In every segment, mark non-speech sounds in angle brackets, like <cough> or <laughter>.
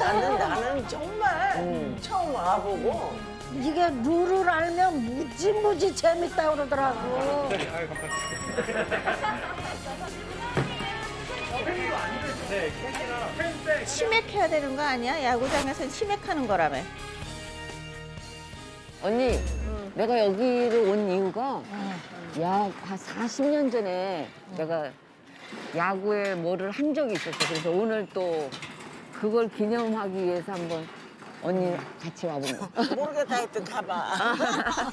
나는 나는 정말 음. 처음 와보고 이게 룰을 알면 무지무지 재밌다 그러더라고. 치맥해야 되는 거 아니야? 야구장에서는 치맥하는 거라며. 언니, 내가 여기를 온 이유가 약 한 40년 전에 내가 야구에 뭐를 한 적이 있었어. 그래서 오늘 또 그걸 기념하기 위해서 한번 언니 같이 와본 거. <laughs> 모르겠다 했던 가봐. <laughs>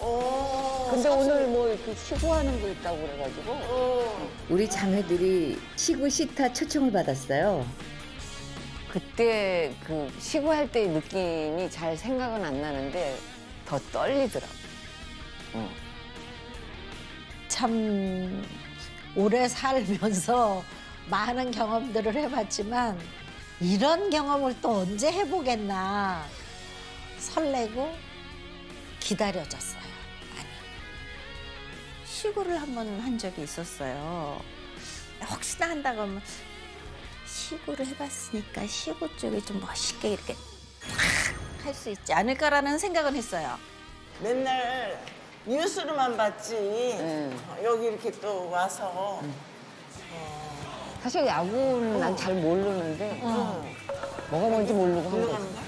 오, 근데 오늘 뭐 이렇게 시구하는 거 있다고 그래가지고. 어, 우리 자매들이 시구 시타 초청을 받았어요. 그때 그 시구할 때의 느낌이 잘 생각은 안 나는데 더 떨리더라고. 어. 참 오래 살면서 <laughs> 많은 경험들을 해봤지만 이런 경험을 또 언제 해보겠나 설레고 기다려졌어요. 많이. 시구를 한번한 적이 있었어요. 혹시나 한다고 하면 시구를 해봤으니까 시구 쪽이 좀 멋있게 이렇게 할수 있지 않을까라는 생각은 했어요. 맨날 뉴스로만 봤지. 네. 어, 여기 이렇게 또 와서 사실 야구는 난 잘 모르는데 어. 뭐가 뭔지 모르고 한 일로 거지. 가는 거야?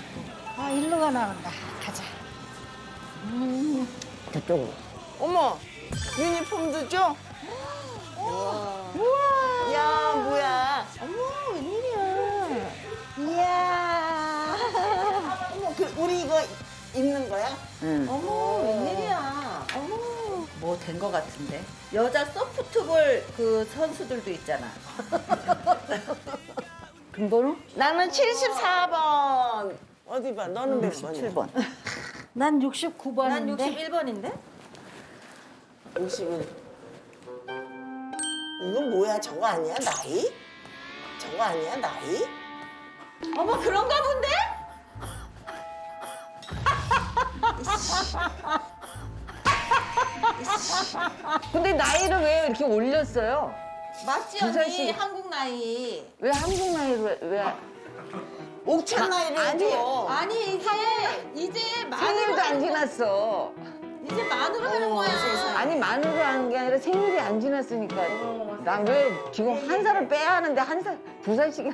아 일로 가 나온다. 가자. 저쪽으로. 어머, 유니폼도 줘? 우와. 야, 뭐야. 어머 웬일이야. 이야. 어머, 그, 우리 이거 입는 거야? 응. 어머 웬일이야. 된거 같은데. 여자 소프트볼 그 선수들도 있잖아. <laughs> 금번호? 나는 74번. 어디 봐, 너는 몇 번이야? 7번. <laughs> 난 69번인데. 난 61번인데? 51. 이건 뭐야? 저거 아니야? 나이? 저거 아니야? 나이? 어머 그런가 본데? <laughs> <laughs> 근데 나이를 왜 이렇게 올렸어요? 맞지 부산 언니 씨. 한국 나이. 왜 한국 나이를 왜? 왜? 옥천 나이를 아니, 줘. 아니 이제 만으로 생일도 안 하는 지났어. 이제 만으로 하는 거야. 아니 만으로 하는 게 아니라 생일이 안 지났으니까. 난왜 지금 한 살을 빼야 하는데 한 살, 두 살씩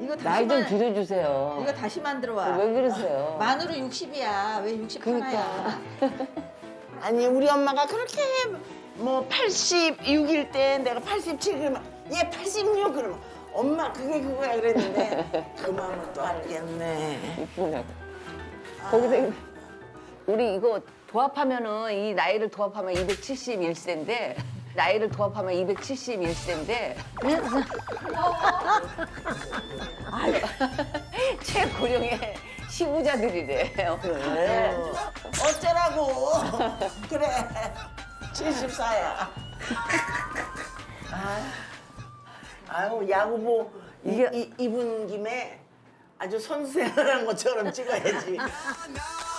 이거 다시 나이 좀 만- 줄여주세요. 이거 다시 만들어 와. 왜 그러세요? 만으로 60이야. 왜 60 그러니까. 하나야? <laughs> 아니, 우리 엄마가 그렇게 뭐 86일 때 내가 87 그러면 얘86 그러면 엄마 그게 그거야 그랬는데 그 마음을 또 알겠네. 이쁘냐고. 거기서 우리 이거 도합하면은 이 나이를 도합하면 271세인데 나이를 도합하면 271세인데 최고령의 시구자들이래. 그래. 어쩌라고. 그래. 74야. 아, 아유, 야구보 이, 이, 입은 김에 아주 선수 생활한 것처럼 찍어야지.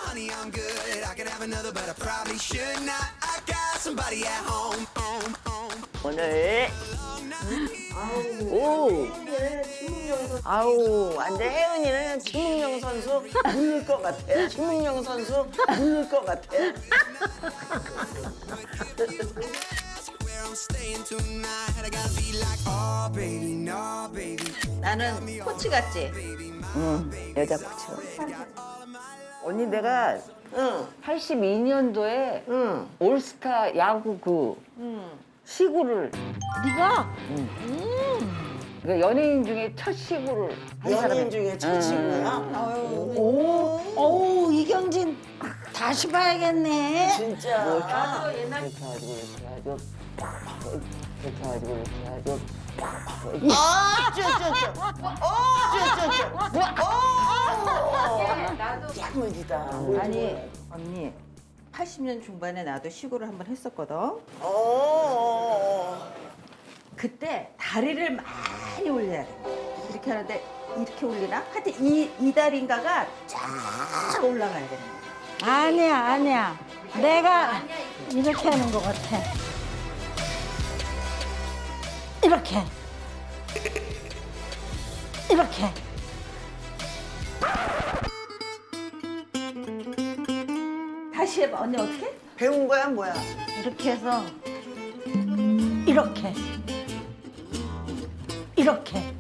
Honey, I'm good. I could have another, but I probably should not. I got somebody at home. home, home. 오늘 오 아우 완전 혜은이는 김웅영 선수 물릴 것 같아 김웅영 선수 물릴 것 같아 Where I'm staying tonight. I gotta be like, oh, baby, no, baby. 나는 코치 같지? 응, 여자 코치가. 언니 내가 응 82년도에 응. 올스타 야구 그 시구를. 네가? 그러니까 연예인 중에 첫 시구를. 한 연예인 사람이. 중에 첫 친구야? 오, 어우 이경진 다시 봐야겠네. 진짜. 이렇게 해가지고 이렇게 해가지고 이렇게 해가지고 이렇게 해가지고 아. 쭈쭈쭈 야무지다. 아니 언니 80년 중반에 나도 시구를 한번 했었거든. 어 그때 다리를 많이 올려야 돼. 이렇게 하는데 이렇게 올리나? 하여튼 이, 이 다리인가가 쫙 올라가야 되는 거야. 아니야 아니야. 내가 이렇게 하는 것 같아. 이렇게. 이렇게. 다시 해봐. 언니 어떻게? 배운 거야 뭐야? 이렇게 해서 이렇게. 이렇게.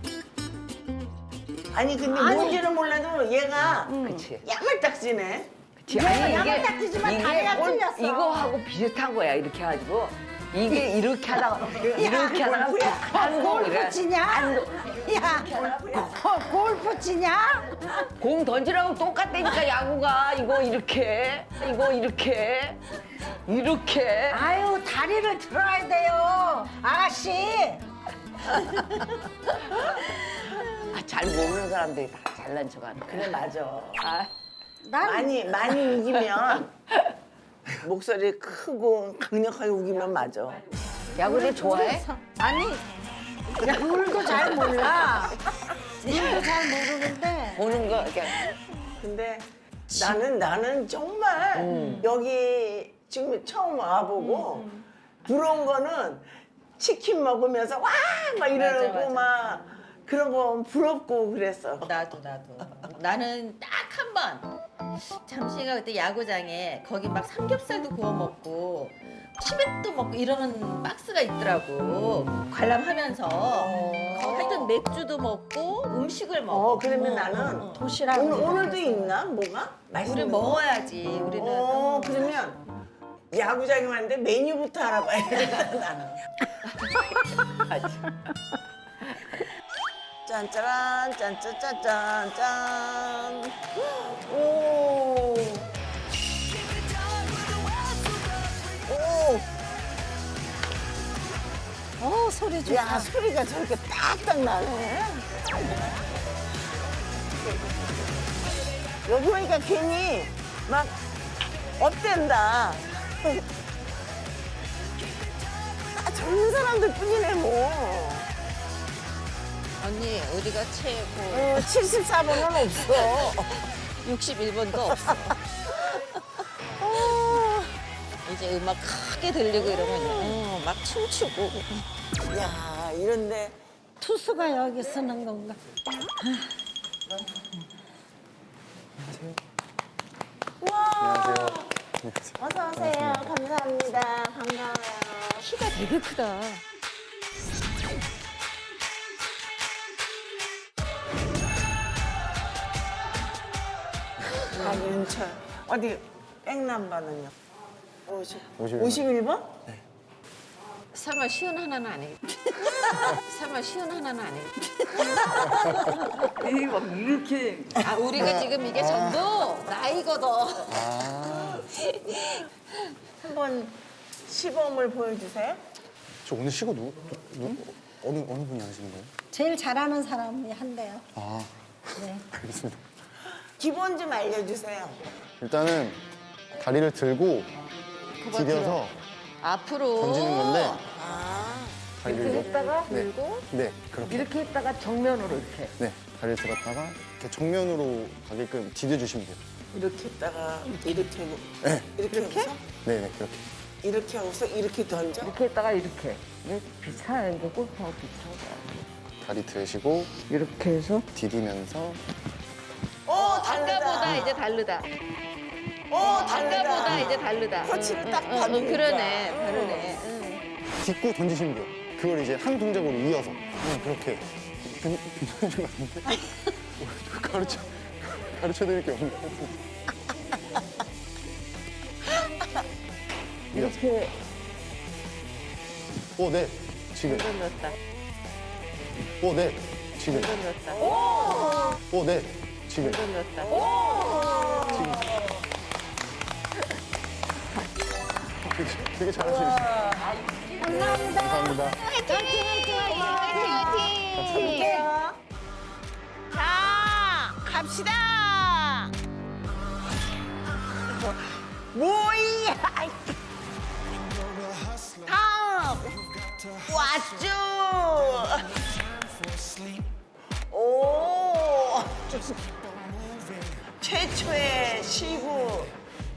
아니 근데 뭔지는 몰라도 얘가 그치. 야물딱지네. 그치. 아니, 양을 딱 뜨지만 다리가 꼴- 틀렸어. 이거하고 비슷한 거야 이렇게 해가지고 이게 이렇게 하다가 이렇게 하다가 안도 골프 치냐? 야, 고- 골프 치냐? 공 던지라고 똑같다니까 야구가 이거 이렇게 이거 이렇게 이렇게 아유, 다리를 들어야 돼요. 아가씨. 아, 잘 모르는 사람들이 다 잘난 척하는 거야. 그래 맞아. 아, 난 많이 많이 우기면 목소리 크고 강력하게 우기면 맞아. 야구를 좋아해? 아니, 룰도 잘 몰라. 룰도 잘 모르는데. 보는 거 이렇게 근데 나는 나는 정말 여기 지금 처음 와보고 부러운 거는 치킨 먹으면서 와 막 이러고 맞아, 맞아. 막 그런 거 부럽고 그랬어. 나도 나도. 나는 딱 한 번. 잠시가 그때 야구장에 거기 막 삼겹살도 구워 먹고 치맥도 먹고 이러는 박스가 있더라고. 관람하면서. 거- 하여튼 맥주도 먹고 음식을 먹고. 어 그러면 나는 도시락. 오늘 오늘도 있나 뭐가? 맛있는 우리 거? 먹어야지. 우리는. 어 그러면 야구장에 왔는데 메뉴부터 알아봐야 겠다 나는. <laughs> 짠짜란 짠짜짜짠짠 오. 오. 어, 소리 좋다. 야 소리가 저렇게 딱딱 나네. 여기 오니까 괜히 막 업된다. <laughs> 아, 젊은 사람들 뿐이네 뭐. 언니 우리가 최고 어, 74번은 없어. <laughs> 61번도 없어. 이제 음악 크게 들리고 이러면 어, 막 춤추고. 야 이런데 투수가 여기 쓰는 건가? 어서 오세요. 감사합니다. 반가워요. 키가 되게 크다. 박윤철 어디 백남반은요? 50, 51번. 51번? 설마 쉬운 하나는 아니겠지? <laughs> 설마 쉬운 하나는 아니겠지? 이거 이렇게 아 우리가 지금 이게 전부 나이거든. 한번 시범을 보여주세요. 저 오늘 시고 누구, 누, 어느, 어느 분이 하시는 거예요? 제일 잘하는 사람이 한대요. 아, 네. <laughs> 알겠습니다. 기본 좀 알려주세요. 일단은 다리를 들고 디뎌서 앞으로 던지는 건데 아, 다리를 이렇게 이렇게- 했다가 네. 들고 네, 그렇게. 이렇게 했다가 정면으로 이렇게 네, 다리를 들었다가 이렇게 정면으로 가게끔 디뎌주시면 돼요. 이렇게 했다가 이렇게 하고 네, 이렇게 하고서 네, 네, 그렇게. 이렇게 하고서 이렇게 던져. 이렇게 했다가 이렇게 이게 비슷한 게 골프하고 비슷한 거야. 다리 드시고 이렇게 해서 디디면서 오 다르다. 아까보다 이제 다르다. 오 다르다. 아까보다 이제 다르다. 터치를 응, 딱 응, 응, 받으니까. 그러네, 다르네. 응. 딛고 던지시면 돼요. 그걸 이제 한 동작으로 이어서 그냥 그렇게 괜- 괜찮으신 것 같은데? 가르쳐 가르쳐 드릴 게 없는 것 같은데. 이렇게 오, 네. 지금. 넣었다. 오, 네. 지금. 넣었다. 오, 네. 지금. 넣었다. 되게, 되게 잘하시네요. 감사합니다. 감사합니다. 자 갑시다. 모이. 다음 왔죠. 오. 최초의 시부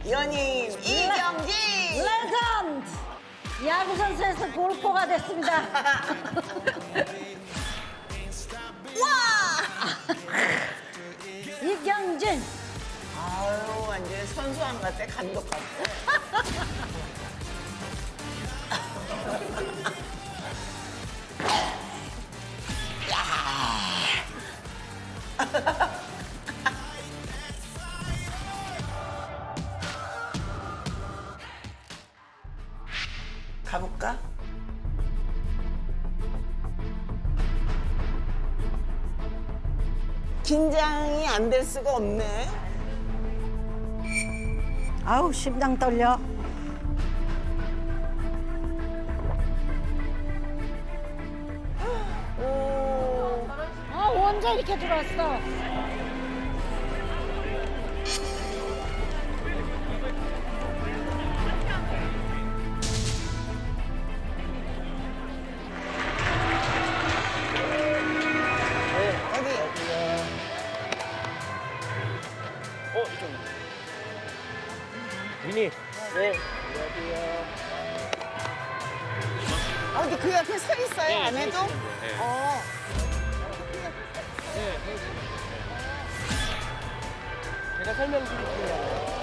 연인 이경기! 레전드! 야구 선수에서 골포가 됐습니다. <laughs> 와! <laughs> 이경진. 아유 완전 선수한 같아 감독 같아. <laughs> 야. 될 수가 없네. 아우 심장 떨려. 오, 아 언제 이렇게 들어왔어? 설명드릴게요.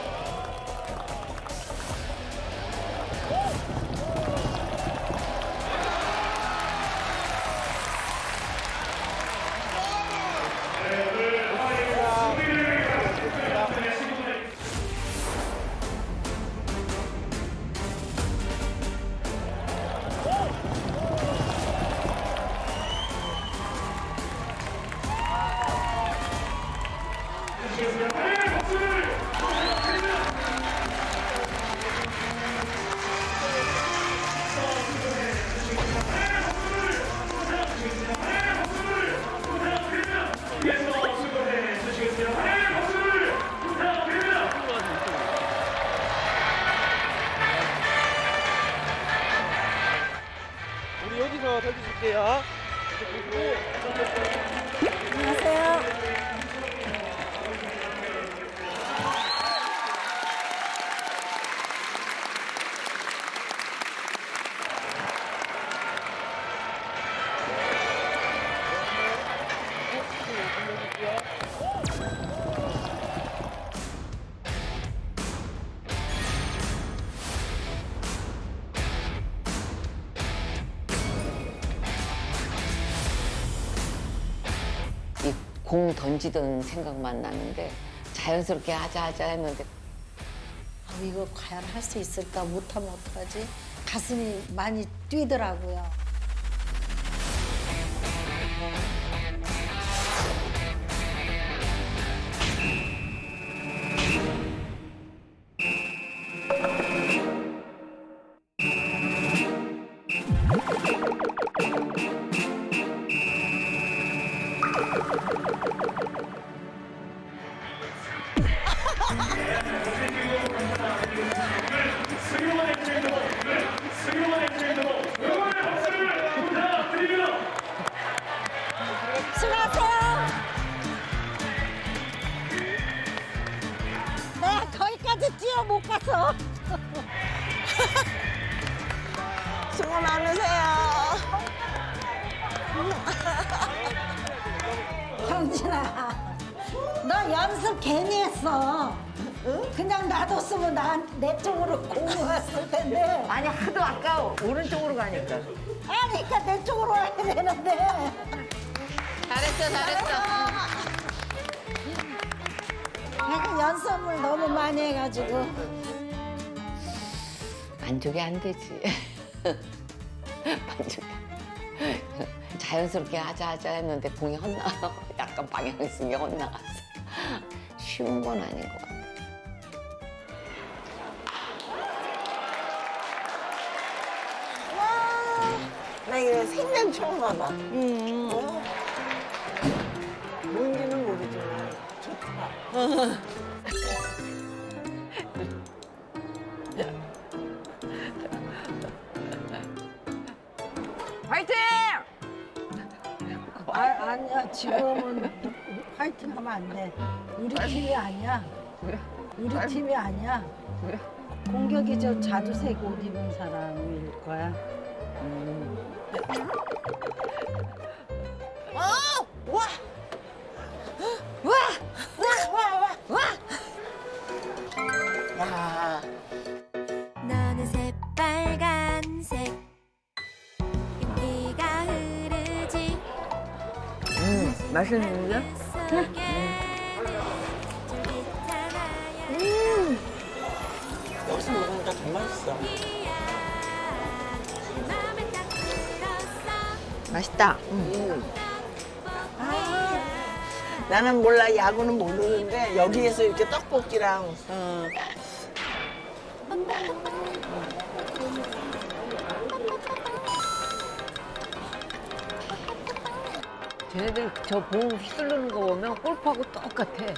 공 던지던 생각만 나는데 자연스럽게 하자 하자 했는데 아, 이거 과연 할 수 있을까? 못하면 어떡하지? 가슴이 많이 뛰더라고요. 못 가서. 수고 많으세요. 형진아, 너 연습 괜히 했어. 그냥 놔뒀으면 난내 쪽으로 공이 왔을 텐데. 아니 하도 아까 오른쪽으로 가니까 아니, 그러니까 내 쪽으로 와야 되는데. 잘했어 잘했어 내가 연습을 너무 많이 해가지고. 만족이 안 되지 <laughs> 만족이 자연스럽게 하자 하자 했는데 공이 헛나 <laughs> 약간 방향이 쓰기 헛나갔어 쉬운 건 아닌 것 같아 나 이거 생전 처음 와봐. 어? 뭔지는 모르지만 좋다. <laughs> 화이팅! 아, 아니야, 지금은 화이팅 하면 안 돼. 우리 팀이 아니야. 우리 팀이 아니야. 공격이 저 자주색 옷 입은 사람일 거야. 어! 와! 와! 와! 맛있는데? 여기서 먹으니까 더 맛있어. 맛있다. 나는 몰라 야구는 모르는데 여기에서 이렇게 떡볶이랑 어, 쟤네들 저공 휘두르는 거 보면 골프하고 똑같아.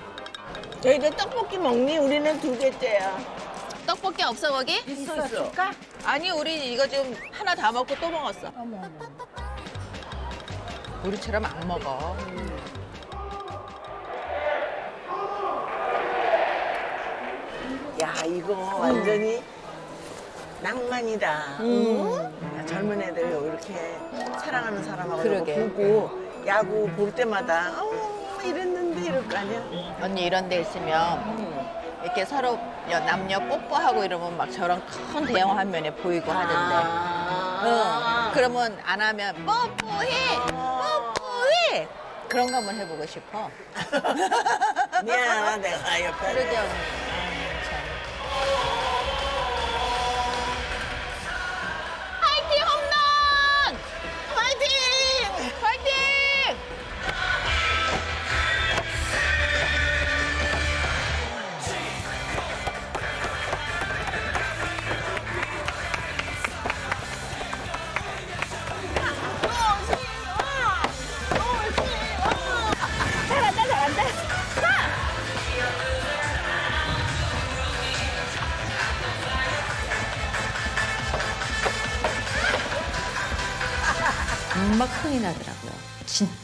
저희들 떡볶이 먹니? 우리는 두 개째야. 떡볶이 없어 거기? 있어 있어. 아니 우리 이거 지금 하나 다 먹고 또 먹었어. 우리처럼 안 먹어. 야 이거 완전히 낭만이다. 야, 젊은 애들 이렇게 사랑하는 사람하고 그러게. 이렇게 보고 야구 볼 때마다 어 이랬는데 이럴 거 아니야. 언니 이런 데 있으면 이렇게 서로 여- 남녀 뽀뽀하고 이러면 막 저런 큰 대형 화면에 보이고 하던데. 아. 응. 그러면 안 하면 뽀뽀해! 뽀뽀해! 그런 거 한번 해보고 싶어. <laughs> 미안하다 내가 옆에. 그러게 언니.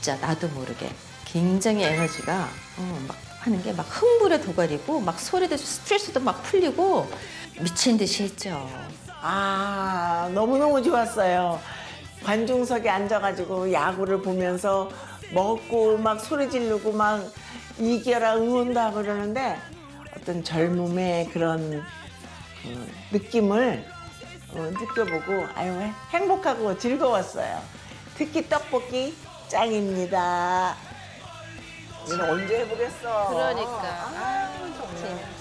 진짜 나도 모르게 굉장히 에너지가 어, 막 하는 게 막 흥분의 도가리고 막 소리도 스트레스도 막 풀리고 미친 듯이 했죠. 아 너무너무 좋았어요. 관중석에 앉아가지고 야구를 보면서 먹고 막 소리 지르고 막 이겨라 응원도 하고 그러는데 어떤 젊음의 그런 어, 느낌을 어, 느껴보고 아유 행복하고 즐거웠어요. 특히 떡볶이 짱입니다. 이거 언제 해보겠어? 그러니까. 아, 진짜.